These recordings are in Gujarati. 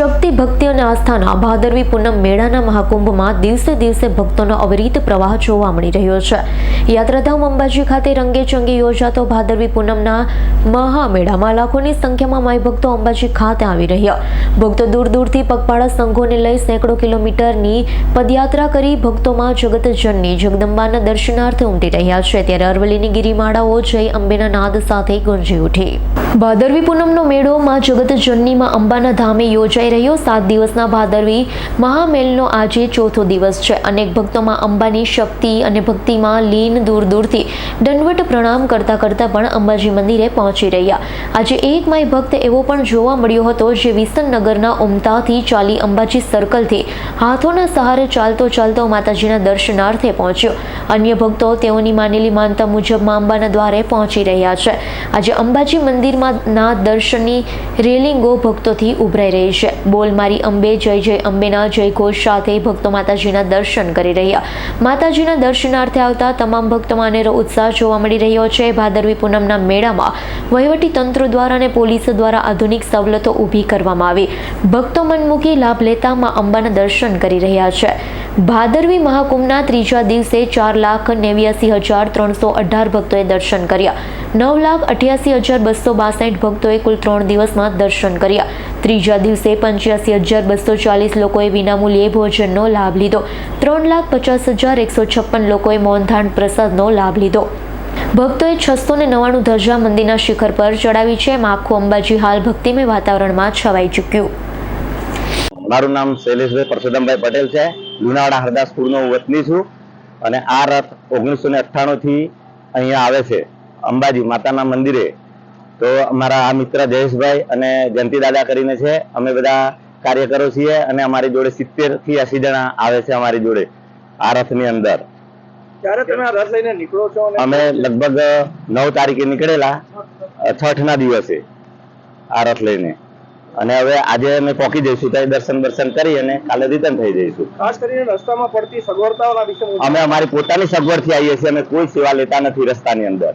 શક્તિ, ભક્તિ અને આસ્થાના ભાદરવી પૂનમ મેળાના મહાકુંભમાં દિવસે દિવસે ભક્તોનો અવિરત પ્રવાહ જોવા મળી રહ્યો છે. યાત્રાધામ અંબાજી ખાતે રંગે ચંગે યોજાતો ભાદરવી પૂનમના મહામેળામાં લાખોની સંખ્યામાં માય ભક્તો અંબાજી ખાતે આવી રહ્યા. ભક્તો દૂર દૂરથી પગપાળા સંઘોને લઈ સેંકડો કિલોમીટરની પદયાત્રા કરી ભક્તોમાં જગતજનની જગદંબાના દર્શનાર્થે ઉમટી રહ્યા છે. ત્યારે અરવલ્લીની ગિરિમાળાઓ જય અંબેના નાદ સાથે ગુંજી ઉઠી. ભાદરવી પૂનમનો મેળો માં જગતજનનીમાં અંબાના ધામે યોજાઈ રહ્યો સાત દિવસના ભાદરવી મહામેલનો આજે ચોથો દિવસ છે. અનેક ભક્તોમાં અંબાની શક્તિ અને ભક્તિમાં લીન દૂર દૂરથી દંડવટ પ્રણામ કરતા કરતા પણ અંબાજી મંદિરે પહોંચી રહ્યા. આજે એક માય ભક્ત એવો પણ જોવા મળ્યો હતો જે વિસનનગરના ઉમતાથી ચાલી અંબાજી સર્કલથી હાથોના સહારે ચાલતો ચાલતો માતાજીના દર્શનાર્થે પહોંચ્યો. અન્ય ભક્તો તેઓની માનેલી માનતા મુજબ મા અંબાના દ્વારે પહોંચી રહ્યા છે. આજે અંબાજી મંદિરમાં ના દર્શનની રેલિંગો ભક્તોથી ઉભરાઈ રહી છે. બોલ મારી અંબે જય જય, અંબેના જય ઘોષ સાથે ભક્તો માતાજીના દર્શન કરી રહ્યા. માતાજીના દર્શનાર્થે આવતા તમામ ભક્તોમાં અનેરો ઉત્સાહ જોવા મળી રહ્યો છે. ભાદરવી પૂનમના મેળામાં વહીવટી તંત્ર દ્વારા અને પોલીસ દ્વારા આધુનિક સવલતો ઊભી કરવામાં આવી. ભક્તો મનમુખી લાભ લેતા માં અંબાના દર્શન કરી રહ્યા છે. ભાદરવી મહાકુંભના ત્રીજા દિવસે ચાર લાખ નેવ્યાસી હજાર ત્રણસો અઢાર ભક્તોએ દર્શન કર્યા. નવ લાખ અઠ્યાસી હજાર બસો બાસઠ ભક્તોએ કુલ ત્રણ દિવસમાં દર્શન કર્યા. ત્રીજા દિવસે પંચ્યાસી હજાર બસો ચાલીસ લોકોએ વિનામૂલ્યે ભોજનનો લાભ લીધો. ત્રણ લાખ પચાસ હજાર એકસો છપ્પન લોકોએ મોહનધાન પ્રસાદનો લાભ લીધો. ભક્તોએ છસો ને નવ્વાણું ધજા મંદિરના શિખર પર ચડાવી છે. એમ આખું અંબાજી હાલ ભક્તિમય વાતાવરણમાં છવાઈ ચૂક્યું. મારું નામ શૈલેષભાઈ પરસોત્તમભાઈ પટેલ છે. લુણાવાડા હરદાસપુરનો વતની છું અને આ રથ ઓગણીસો ને થી અહીંયા આવે છે અંબાજી માતાના મંદિરે. તો અમારા આ મિત્ર જયેશભાઈ અને જયંતિ દાદા કરીને છે. અમે બધા કાર્યકરો છીએ અને અમારી જોડે સિત્તેરથી એસી જણા આવે છે અમારી જોડે આ રથની અંદર અમે લગભગ નવ તારીખે નીકળેલા છઠ ના દિવસે આ રથ લઈને. અને હવે આજે અમે પોકી જઈશું ત્યાં દર્શન દર્શન કરી અને કાલે રિટર્ન થઈ જઈશું. ખાસ કરીને રસ્તામાં પડતી સગવડતાઓના વિશે અમે અમારી પોતાની સગવડથી આવીએ છીએ અમે કોઈ સેવા લેતા નથી રસ્તાની અંદર.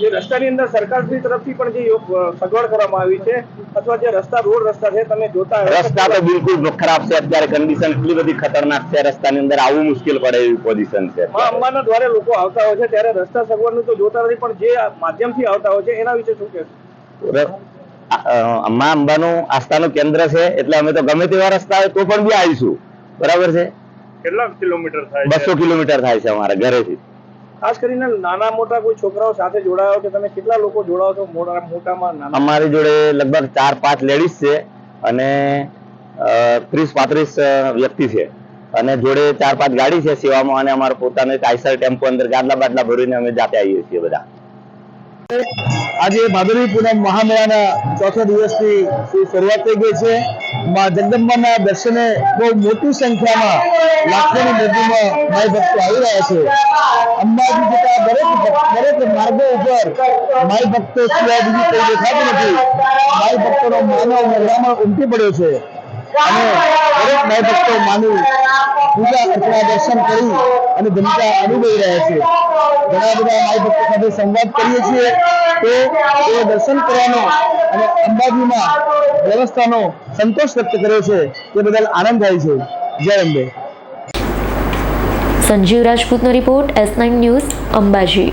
જે રસ્તાની અંદર સરકારશ્રી તરફથી પણ જે સગવડ કરવામાં આવી છે અથવા જે રસ્તા રોડ રસ્તા છે તમે જોતા રસ્તા તો બિલકુલ ખરાબ છે. અત્યારે કન્ડિશન એટલી બધી ખતરનાક છે રસ્તાની અંદર. આવવું મુશ્કેલ પડે એવી પોઝિશન છે માં અંબાના દ્વારે લોકો આવતા હોય છે ત્યારે રસ્તા સગવડનું તો જોતા નથી પણ જે માધ્યમથી આવતા હોય છે એના વિશે શું કહેશો? મા અંબાનું આસ્થાનું કેન્દ્ર છે એટલે અમે તો ગમે તેવા રસ્તા હોય તો પણ બી આવીશું. બરાબર છે? કેટલા કિલોમીટર બસો કિલોમીટર થાય છે અમારા ઘરેથી. ખાસ કરીને નાના મોટા કોઈ છોકરાઓ સાથે જોડાયો કે તમે કેટલા લોકો જોડાઓ છો મોટા મોટામાં અમારી જોડે લગભગ ચાર, પાંચ લેડીઝ છે અને ત્રીસ, પાંત્રીસ વ્યક્તિ છે. અને જોડે ચાર, પાંચ ગાડી છે સેવામાં અને અમારા પોતાને એક ટેમ્પો અંદર ગાદલા બાદલા ભરીને અમે જાતે આવીએ છીએ બધા. આજે ભાદરવી પૂનમ મહામેળાના ચોથા દિવસની શરૂઆત થઈ ગઈ છે. મા જગદંબાના દર્શને બહુ મોટી સંખ્યામાં લાખોની મોટીમાં માય ભક્તો આવી રહ્યા છે. અંબાજી જતા દરેક દરેક માર્ગો ઉપર માય ભક્તો સિવાય બીજી કોઈ દેખાતી નથી. માય ભક્તોનો માનવ મેળામાં ઉમટી પડ્યો છે. અને દરેક માઈ ભક્તો માની પૂજા અર્ચના દર્શન કરી અને ભૂમિકા અનુભવી રહ્યા છે. ઘણા બધા માય ભક્તો સાથે સંવાદ કરીએ છીએ તો એ દર્શન કરવાનો અને અંબાજીમાં વ્યવસ્થાનો સંતોષ વ્યક્ત કર્યો છે. તે બદલ આનંદ થાય છે. જય Ambe. Sanjeev રાજપૂતનો report S nine news Ambaji.